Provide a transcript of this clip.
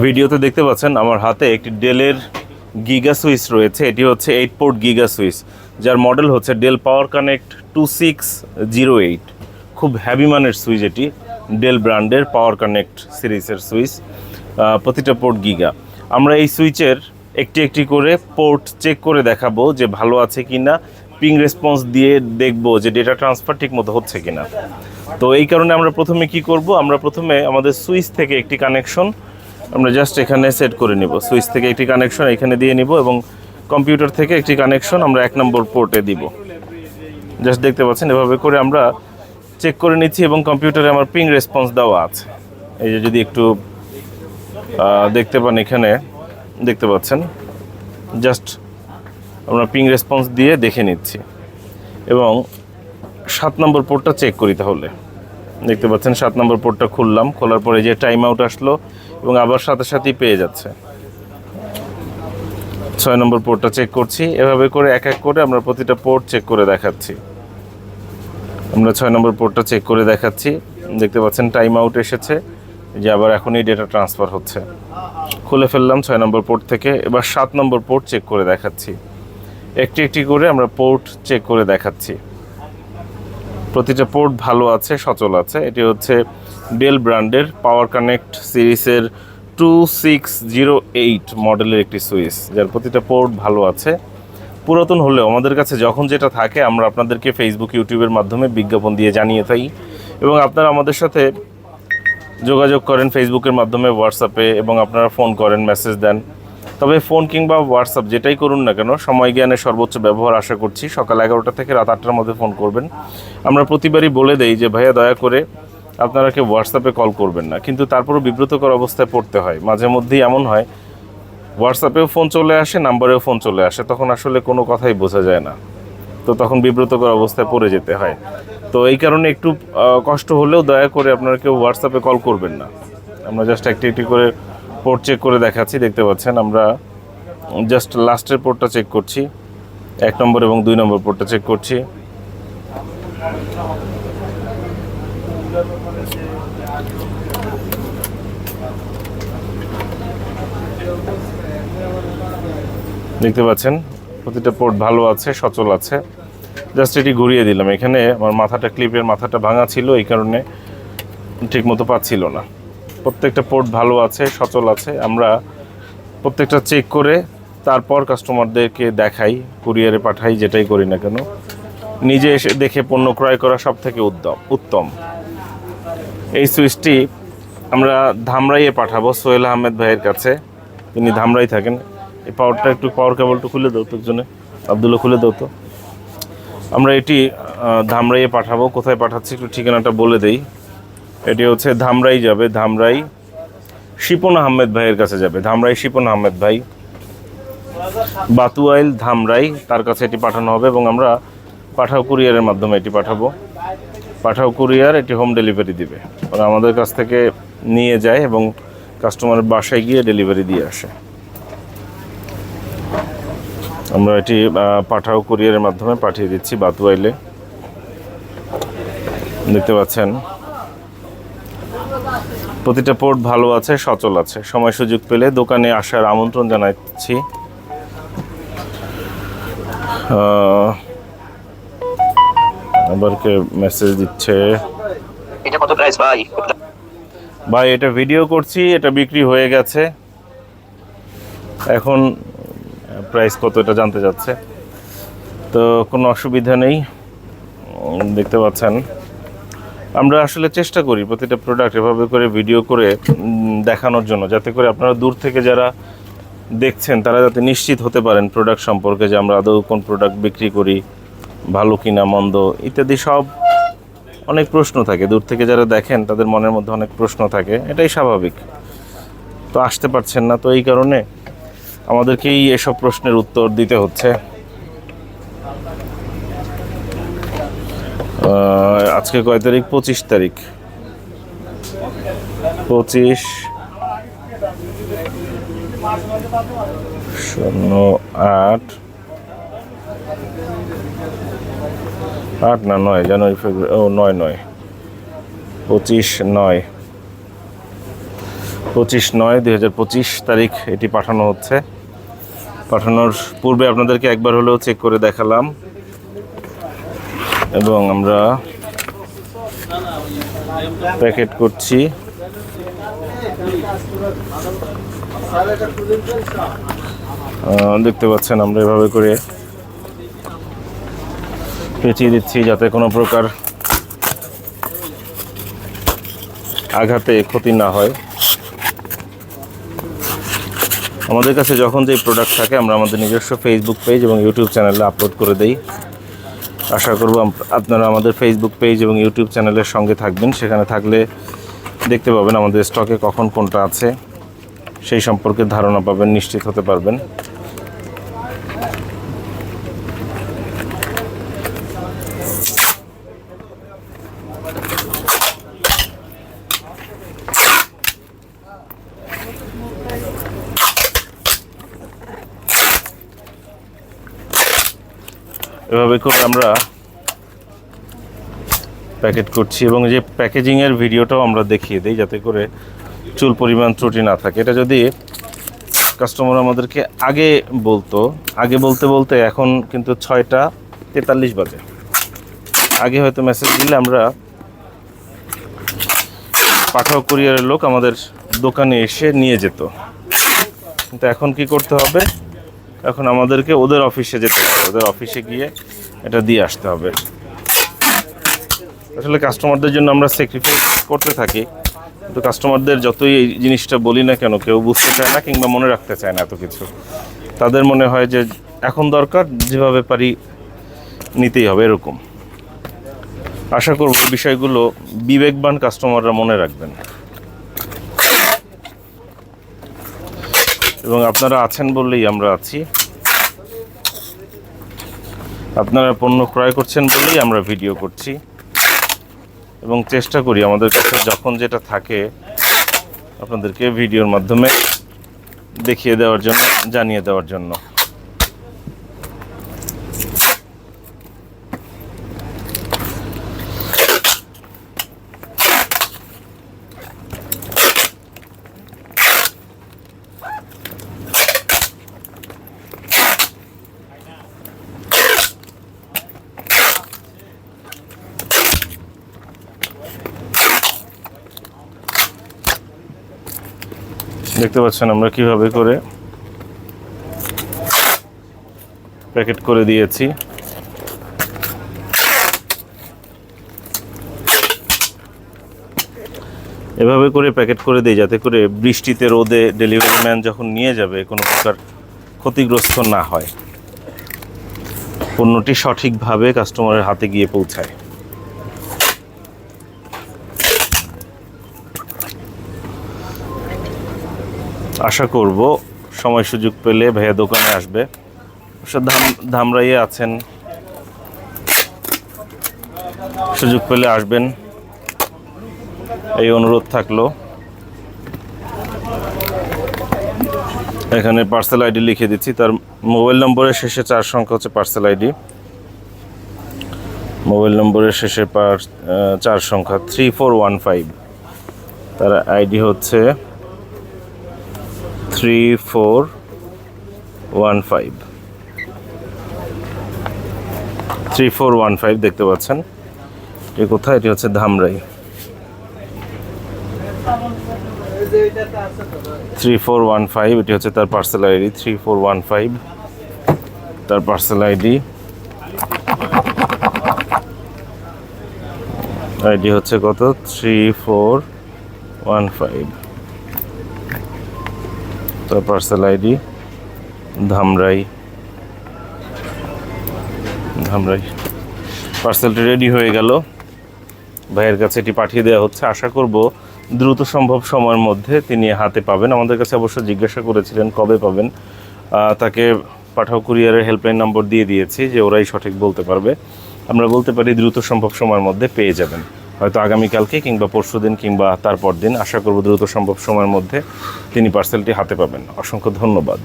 ভিডিওতে দেখতে পাচ্ছেন আমার হাতে একটি ডেলের গিগা সুইচ রয়েছে। এটি হচ্ছে এইট পোর্ট গিগা সুইচ, যার মডেল হচ্ছে Dell power connect two six zero eight খুব হ্যাভি মানের সুইচ এটি, ডেল ব্র্যান্ডের পাওয়ার কানেক্ট সিরিজের সুইচ প্রতিটা পোর্ট গিগা। আমরা এই সুইচের একটি একটি করে পোর্ট চেক করে দেখাবো যে ভালো আছে কি না পিং রেসপন্স দিয়ে দেখব যে ডেটা ট্রান্সফার ঠিক মতো হচ্ছে কিনা। তো এই কারণে আমরা প্রথমে কি করব? আমরা প্রথমে আমাদের সুইচ থেকে একটি কানেকশন আমরা জাস্ট এখানে সেট করে নিব। সুইচ থেকে একটি কানেকশন এখানে দিয়ে নিব এবং কম্পিউটার থেকে একটি কানেকশন আমরা এক নম্বর পোর্টে দিব। জাস্ট দেখতে পাচ্ছেন, এভাবে করে আমরা চেক করে নিচ্ছি এবং কম্পিউটারে আমার পিং রেসপন্স দেওয়া আছে। এই যে যদি একটু দেখতে পান এখানে, দেখতে পাচ্ছেন? জাস্ট আমরা পিং রেসপন্স দিয়ে দেখে নিচ্ছি। এবং সাত নম্বর পোর্টটা চেক করি তাহলে। দেখতে পাচ্ছেন, সাত নম্বর পোর্টটা খুললাম, খোলার পরে যে টাইম আউট আসলো এবং আবার সাথে সাথেই পেয়ে যাচ্ছে। ছয় নম্বর পোর্টটা চেক করছি। এভাবে করে এক এক করে আমরা প্রতিটা পোর্ট চেক করে দেখাচ্ছি। আমরা ছয় নম্বর পোর্টটা চেক করে দেখাচ্ছি। দেখতে পাচ্ছেন টাইম আউট এসেছে। যে আবার এখনই ডেটা ট্রান্সফার হচ্ছে। খুলে ফেললাম ছয় নম্বর পোর্ট থেকে। এবার সাত নম্বর পোর্ট চেক করে দেখাচ্ছি। একটি একটি করে আমরা পোর্ট চেক করে দেখাচ্ছি। প্রতিটা পোর্ট ভালো আছে, সচল আছে। এটি হচ্ছে ডেল ব্র্যান্ডের পাওয়ার কানেক্ট সিরিজের টু সিক্স জিরো এইট মডেলের একটি সুইচ যার প্রতিটা পোর্ট ভালো আছে। পুরাতন হলেও আমাদের কাছে যখন যেটা থাকে, আমরা আপনাদেরকে ফেসবুক ইউটিউবের মাধ্যমে বিজ্ঞাপন দিয়ে জানিয়ে থাকি। এবং আপনারা আমাদের সাথে যোগাযোগ করেন ফেসবুকের মাধ্যমে হোয়াটসঅ্যাপে এবং আপনারা ফোন করেন মেসেজ দেন। তবে ফোন কিংবা হোয়াটসঅ্যাপ যেটাই করুন না কেন, সময় জ্ঞানের সর্বোচ্চ ব্যবহার আশা করছি। সকাল এগারোটা থেকে রাত আটটার মধ্যে ফোন করবেন। আমরা প্রতিবারই বলে দেই যে, ভাইয়া, দয়া করে আপনারা কেউ হোয়াটসঅ্যাপে কল করবেন না। কিন্তু তারপরও বিব্রতকর অবস্থায় পড়তে হয়। মাঝে মধ্যেই এমন হয় হোয়াটসঅ্যাপেও ফোন চলে আসে নাম্বারেও ফোন চলে আসে, তখন আসলে কোনো কথাই বোঝা যায় না। তো তখন বিব্রতকর অবস্থায় পড়ে যেতে হয়। তো এই কারণে একটু কষ্ট হলেও দয়া করে আপনারা কেউ হোয়াটসঅ্যাপে কল করবেন না। আমরা জাস্ট একটি একটি করে পোর্ট চেক করে দেখাচ্ছি, দেখতে পাচ্ছেন আমরা জাস্ট লাস্টের পোর্টটা চেক করছি। এক নম্বর এবং দুই নম্বর পোর্টটা চেক করছি। দেখতে পাচ্ছেন, প্রতিটা পোর্ট ভালো আছে, সচল আছে। জাস্ট এটি ঘুরিয়ে দিলাম। এখানে আমার মাথাটা ক্লিপের মাথাটা ভাঙা ছিল, এই কারণে ঠিক মতো পাচ্ছিল না। প্রত্যেকটা পোর্ট ভালো আছে, সচল আছে। আমরা প্রত্যেকটা চেক করে তারপর কাস্টমারদেরকে দেখাই কুরিয়ারে পাঠাই, যেটাই করি না কেন। নিজে এসে দেখে পণ্য ক্রয় করা সব থেকে উত্তম। এই সুইচটি আমরা ধামরাইয়ে পাঠাবো সোহেল আহমেদ ভাইয়ের কাছে। তিনি ধামরাই থাকেন। এই পাওয়ারটা একটু পাওয়ার কেবলটা খুলে দাও তো একজনে। আবদুল্লা খুলে দাও তো। আমরা এটি ধামরাইয়ে পাঠাবো। কোথায় পাঠাচ্ছি একটু ঠিকানাটা বলে দেই। এটি হচ্ছে ধামরাই যাবে। ধামরাই শিপন আহমেদ ভাইয়ের কাছে যাবে। ধামরাই শিপন আহমেদ ভাই। বাতুয়াইল ধামরাই, তার কাছে এটি পাঠানো হবে এবং আমরা পাঠাও কুরিয়ারের মাধ্যমে এটি পাঠাবো। পাঠাও কুরিয়ার, এটি হোম ডেলিভারি দিবে। ওরা আমাদের কাছ থেকে নিয়ে যায় এবং কাস্টমারের বাসায় গিয়ে ডেলিভারি দিয়ে আসে। আমরা এটি পাঠাও কুরিয়ারের মাধ্যমে পাঠিয়ে দিচ্ছি বাতুয়াইলে দেখতে পাচ্ছেন, প্রতিটা পোর্ট ভালো আছে, সচল আছে। সময় সুযোগ পেলে দোকানে আসার আমন্ত্রণ জানাচ্ছি। আবার কে মেসেজ দিচ্ছে। এটা কত প্রাইস ভাই? ভাই এটা ভিডিও করছি এটা বিক্রি হয়ে গেছে। এখন প্রাইস কত এটা জানতে যাচ্ছে তো কোনো অসুবিধা নেই। দেখতে পাচ্ছেন। আমরা আসলে চেষ্টা করি প্রতিটা প্রোডাক্ট এভাবে করে ভিডিও করে দেখানোর জন্য যাতে করে আপনারা দূর থেকে যারা দেখছেন তারা যাতে নিশ্চিত হতে পারেন প্রোডাক্ট সম্পর্কে যে আমরা আদৌ কোন প্রোডাক্ট বিক্রি করি। ভালো কিনা, মন্দ ইত্যাদি সব অনেক প্রশ্ন থাকে। দূর থেকে যারা দেখেন, তাদের মনের মধ্যে অনেক প্রশ্ন থাকে। এটাই স্বাভাবিক। তো আসতে পারছেন না, তো এই কারণে আমাদেরকেই এসব প্রশ্নের উত্তর দিতে হচ্ছে। আজকে কয় তারিখ? পঁচিশ তারিখ। পঁচিশ শূন্য আট আট না নয়, জানুয়ারি, ফেব্রুয়ারি, ও, নয় নয়। পঁচিশ নয়। পঁচিশ, নয়, দুই হাজার পঁচিশ তারিখ এটি পাঠানো হচ্ছে। পাঠানোর পূর্বে আপনাদেরকে একবার হলেও চেক করে দেখালাম। এবং আমরা প্যাকেট করছি। দেখতে পাচ্ছেন আমরা এভাবে করে পেঁচিয়ে দিচ্ছি যাতে কোনো প্রকার আঘাতে ক্ষতি না হয়। আমাদের কাছে যখন যে প্রোডাক্ট থাকে, আমরা আমাদের নিজস্ব ফেসবুক পেজ এবং ইউটিউব চ্যানেলে আপলোড করে দেই। আশা করব আপনারা আমাদের ফেসবুক পেজ এবং ইউটিউব চ্যানেলের সঙ্গে থাকবেন। সেখানে থাকলে দেখতে পাবেন আমাদের স্টকে কখন কোনটা আছে। সেই সম্পর্কে ধারণা পাবেন, নিশ্চিত হতে পারবেন। এভাবে করে আমরা প্যাকেট করছি এবং যে প্যাকেজিংয়ের ভিডিওটাও আমরা দেখিয়ে দিই যাতে করে চুল পরিমাণ ত্রুটি না থাকে। এটা যদি কাস্টমার আমাদেরকে আগে বলতো, আগে বলতে বলতে এখন কিন্তু ছয়টা তেতাল্লিশ বাজে। আগে হয়তো মেসেজ দিলে আমরা পাঠাও কুরিয়ারের লোক আমাদের দোকানে এসে নিয়ে যেত। কিন্তু এখন কি করতে হবে? এখন আমাদেরকে ওদের অফিসে যেতে হবে। ওদের অফিসে গিয়ে এটা দিয়ে আসতে হবে। আসলে কাস্টমারদের জন্য আমরা স্যাক্রিফাইস করতে থাকি। কিন্তু কাস্টমারদের যতই এই জিনিসটা বলি না কেন, কেউ বুঝতে চায় না কিংবা মনে রাখতে চায় না এত কিছু। তাদের মনে হয় যে এখন দরকার, যেভাবে পারি নিতেই হবে এরকম। আশা করব বিষয়গুলো বিবেকবান কাস্টমাররা মনে রাখবেন। এবং আপনারা আছেন বললেই আমরা আছি। আপনারা পণ্য ক্রয় করছেন বলেই আমরা ভিডিও করছি। এবং চেষ্টা করি আমাদের কাছে যখন যেটা থাকে আপনাদেরকে ভিডিওর মাধ্যমে দেখিয়ে দেওয়ার জন্য, জানিয়ে দেওয়ার জন্য। দেখতে পাচ্ছেন আমরা কীভাবে করে প্যাকেট করে দিয়েছি। এভাবে করে প্যাকেট করে দিই যাতে করে বৃষ্টিতে রোদে ডেলিভারি ম্যান যখন নিয়ে যাবে কোনো প্রকার ক্ষতিগ্রস্ত না হয়। পণ্যটি সঠিকভাবে কাস্টমারের হাতে গিয়ে পৌঁছায়। আশা করব সময় সুযোগ পেলে ভাইয়া দোকানে আসবে। ধাম ধামরাইয়ে আছেন। সুযোগ পেলে আসবেন। এই অনুরোধ থাকল। এখানে পার্সেল আইডি লিখে দিচ্ছি। তার মোবাইল নম্বরের শেষে চার সংখ্যা হচ্ছে পার্সেল আইডি মোবাইল নম্বরের শেষে পার চার সংখ্যা থ্রি ফোর ওয়ান ফাইভ তার আইডি হচ্ছে three four one five three four one five দেখতে পাচ্ছেন। এটি কোথায়? এটি হচ্ছে Dhamrai. Three four one five এটি হচ্ছে তার parcel ID three four one five তার পার্সেল আইডি আইডি হচ্ছে কত? থ্রি ফোর ওয়ান ফাইভ তার পার্সেল আইডি ধামরাই ধামরাই। পার্সেলটি রেডি হয়ে গেল। ভাইয়ের কাছে এটি পাঠিয়ে দেওয়া হচ্ছে। আশা করব দ্রুত সম্ভব সময়ের মধ্যে তিনি হাতে পাবেন। আমাদের কাছে অবশ্য জিজ্ঞাসা করেছিলেন কবে পাবেন। তাকে পাঠাও কুরিয়ারের হেল্পলাইন নম্বর দিয়ে দিয়েছি যে ওরাই সঠিক বলতে পারবে। আমরা বলতে পারি দ্রুত সম্ভব সময়ের মধ্যে পেয়ে যাবেন। হয়তো আগামীকালকে কিংবা পরশু দিন কিংবা তারপর দিন, আশা করব দ্রুত সম্ভব সময়ের মধ্যে তিনি পার্সেলটি হাতে পাবেন। অসংখ্য ধন্যবাদ।